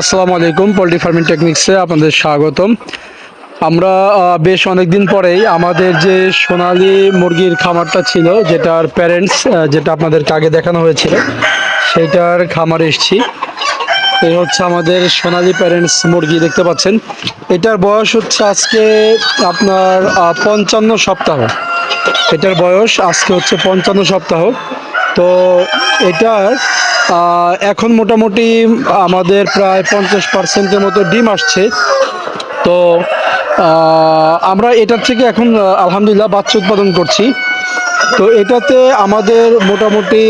আসসালামু আলাইকুম, poultry farming টেকনিক্সে আপনাদের স্বাগতম। আমরা বেশ অনেক দিন পরেই আমাদের যে সোনালি মুরগির খামারটা ছিল, যেটার প্যারেন্টস যেটা আপনাদেরকে আগে দেখানো হয়েছিল সেটার খামারে এসেছি। এই হচ্ছে আমাদের সোনালি প্যারেন্টস মুরগি, দেখতে পাচ্ছেন। এটার বয়স হচ্ছে আজকে আপনার পঞ্চান্ন সপ্তাহ। এটার বয়স আজকে হচ্ছে পঞ্চান্ন সপ্তাহ। তো এটার এখন মোটামুটি আমাদের প্রায় পঞ্চাশ পার্সেন্টের মতো ডিম আসছে। তো আমরা এটার থেকে এখন আলহামদুলিল্লাহ বাচ্চা উৎপাদন করছি। তো এটাতে আমাদের মোটামুটি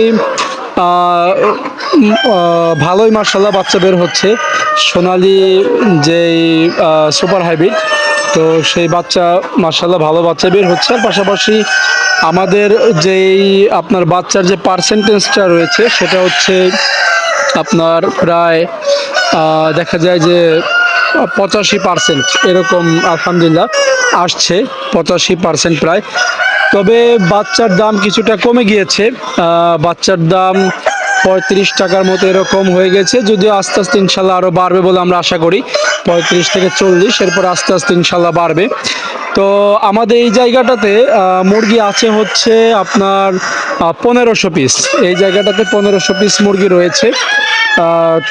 ভালোই মার্শাল্লাহ বাচ্চা বের হচ্ছে। সোনালি যেই সুপার হাইব্রিড তো সেই বাচ্চা মার্শাল্লাহ ভালো বাচ্চা বের হচ্ছে। আর পাশাপাশি আমাদের যেই আপনার বাচ্চার যে পার্সেন্টেজটা রয়েছে, সেটা হচ্ছে আপনার প্রায় দেখা যায় যে পঁচাশি পার্সেন্ট এরকম আলহামদুলিল্লাহ আসছে, পঁচাশি পার্সেন্ট প্রায়। তবে বাচ্চার দাম কিছুটা কমে গিয়েছে। বাচ্চার দাম পঁয়ত্রিশ টাকার মতো এরকম হয়ে গেছে। যদিও আস্তে আস্তে ইনশাল্লাহ আরও বাড়বে বলে আমরা আশা করি। পঁয়ত্রিশ থেকে চল্লিশ, এরপর আস্তে আস্তে ইনশাল্লাহ বাড়বে। তো আমাদের এই জায়গাটাতে মুরগি আছে হচ্ছে আপনার পনেরোশো পিস এই জায়গাটাতে পনেরোশো পিস মুরগি রয়েছে।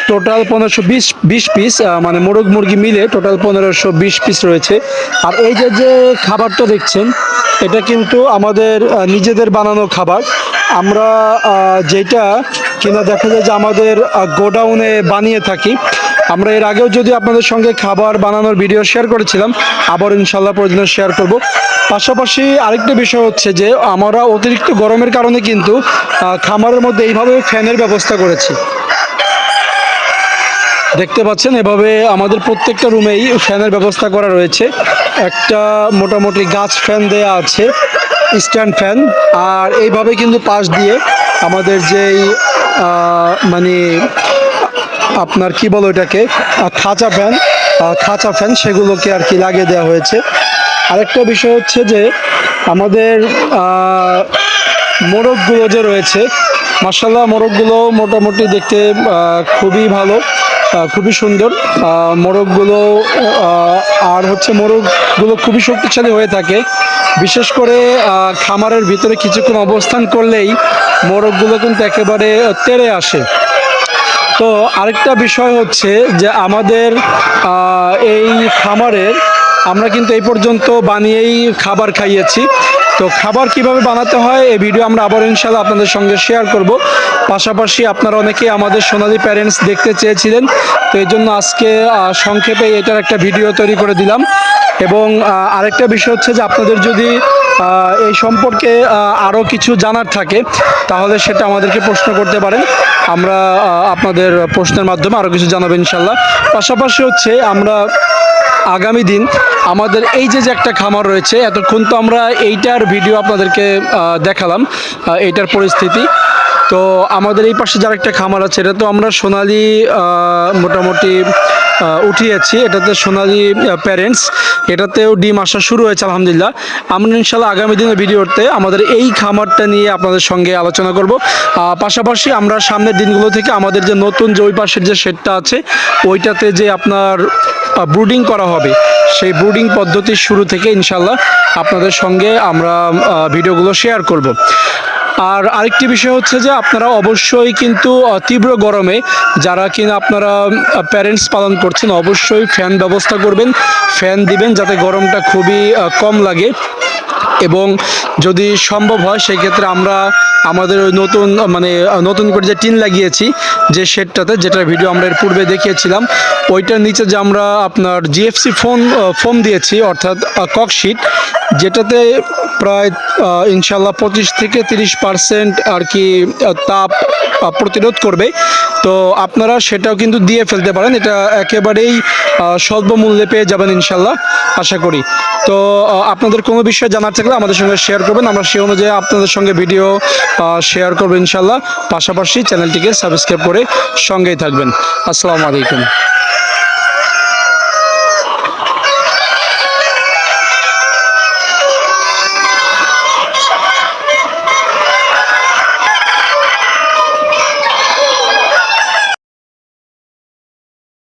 টোটাল পনেরোশো বিশ বিশ পিস মানে মোরগ মুরগি মিলে টোটাল পনেরোশো বিশ পিস রয়েছে। আর এই যে যে খাবারটা দেখছেন, এটা কিন্তু আমাদের নিজেদের বানানো খাবার। আমরা যেটা কিনা দেখা যায় যে আমাদের গোডাউনে বানিয়ে থাকি। আমরা এর আগেও যদি আপনাদের সঙ্গে খাবার বানানোর ভিডিও শেয়ার করেছিলাম, আবার ইনশাল্লাহ প্রয়োজনে শেয়ার করব। পাশাপাশি আরেকটা বিষয় হচ্ছে যে, আমরা অতিরিক্ত গরমের কারণে কিন্তু খামারের মধ্যে এইভাবে ফ্যানের ব্যবস্থা করেছি। দেখতে পাচ্ছেন, এভাবে আমাদের প্রত্যেকটা রুমেই ফ্যানের ব্যবস্থা করা রয়েছে। একটা মোটামুটি গাছ ফ্যান দেয়া আছে, স্ট্যান্ড ফ্যান। আর এইভাবে কিন্তু পাশ দিয়ে আমাদের যেই মানে আপনার কি বলো এটাকে খাঁচা ফ্যান খাঁচা ফ্যান সেগুলোকে আর কি লাগিয়ে দেওয়া হয়েছে। আরেকটা বিষয় হচ্ছে যে আমাদের মোরগগুলো যে রয়েছে মার্শাল্লাহ মোরগগুলো মোটামুটি দেখতে খুবই ভালো খুবই সুন্দর। মোরগগুলো আর হচ্ছে মোরগগুলো খুবই শক্তিশালী হয়ে থাকে। বিশেষ করে খামারের ভিতরে কিছুক্ষণ অবস্থান করলেই মোরগগুলো কিন্তু একেবারে তেড়ে আসে। তো আরেকটা বিষয় হচ্ছে যে আমাদের এই খামারের আমরা কিন্তু এই পর্যন্ত বানিয়েই খাবার খাইয়েছি। তো খাবার কীভাবে বানাতে হয় এই ভিডিও আমরা আবার ইনশাল্লাহ আপনাদের সঙ্গে শেয়ার করব। পাশাপাশি আপনারা অনেকেই আমাদের সোনালি প্যারেন্টস দেখতে চেয়েছিলেন, তো এই জন্য আজকে সংক্ষেপে এটার একটা ভিডিও তৈরি করে দিলাম। এবং আরেকটা বিষয় হচ্ছে যে আপনাদের যদি এই সম্পর্কে আরও কিছু জানার থাকে, তাহলে সেটা আমাদেরকে প্রশ্ন করতে পারেন। আমরা আপনাদের প্রশ্নের মাধ্যমে আরও কিছু জানাব ইনশাল্লাহ। পাশাপাশি হচ্ছে আমরা আগামী দিন আমাদের এই যে যে একটা খামার রয়েছে, এতক্ষণ তো আমরা এইটার ভিডিও আপনাদেরকে দেখালাম এইটার পরিস্থিতি। তো আমাদের এই পাশে যার একটা খামার আছে, এটা তো আমরা সোনালি মোটামুটি উঠিয়েছি। এটাতে সোনালি প্যারেন্টস এটাতেও ডিম আসা শুরু হয়েছে, আলহামদুলিল্লাহ। আমরা ইনশাল্লাহ আগামী দিনের ভিডিওতে আমাদের এই খামারটা নিয়ে আপনাদের সঙ্গে আলোচনা করব। পাশাপাশি আমরা সামনের দিনগুলো থেকে আমাদের যে নতুন যে ওই পাশের যে শেডটা আছে, ওইটাতে যে আপনার ব্রুডিং করা হবে, সেই ব্রুডিং পদ্ধতির শুরু থেকে ইনশাল্লাহ আপনাদের সঙ্গে আমরা ভিডিওগুলো শেয়ার করব। আর আরেকটি বিষয় হচ্ছে যে আপনারা অবশ্যই কিন্তু তীব্র গরমে যারা কিনা আপনারা প্যারেন্টস পালন করছেন, অবশ্যই ফ্যান ব্যবস্থা করবেন। ফ্যান দিবেন যাতে গরমটা খুবই কম লাগে। এবং যদি সম্ভব হয়, সেক্ষেত্রে আমরা আমাদের ওই নতুন মানে নতুন করে যে টিন লাগিয়েছি, যে শেডটাতে যেটার ভিডিও আমরা এর পূর্বে দেখিয়েছিলাম, ওইটার নিচে যে আমরা আপনার জিএফসি ফোন ফোম দিয়েছি, অর্থাৎ ককশিট যেটাতে প্রায় ইনশাল্লাহ পঁচিশ থেকে তিরিশ পার্সেন্ট আর কি তাপ প্রতিরোধ করবে। তো আপনারা সেটাও কিন্তু দিয়ে ফেলতে পারেন। এটা একেবারেই স্বল্প মূল্যে পেয়ে যাবেন ইনশাল্লাহ, আশা করি। তো আপনাদের কোনো বিষয় জানার থাকলে আমাদের সঙ্গে শেয়ার করবেন। আমরা সেই অনুযায়ী আপনাদের সঙ্গে ভিডিও শেয়ার করব ইনশাল্লাহ। পাশাপাশি চ্যানেলটিকে সাবস্ক্রাইব করে সঙ্গেই থাকবেন। আসসালামু আলাইকুম।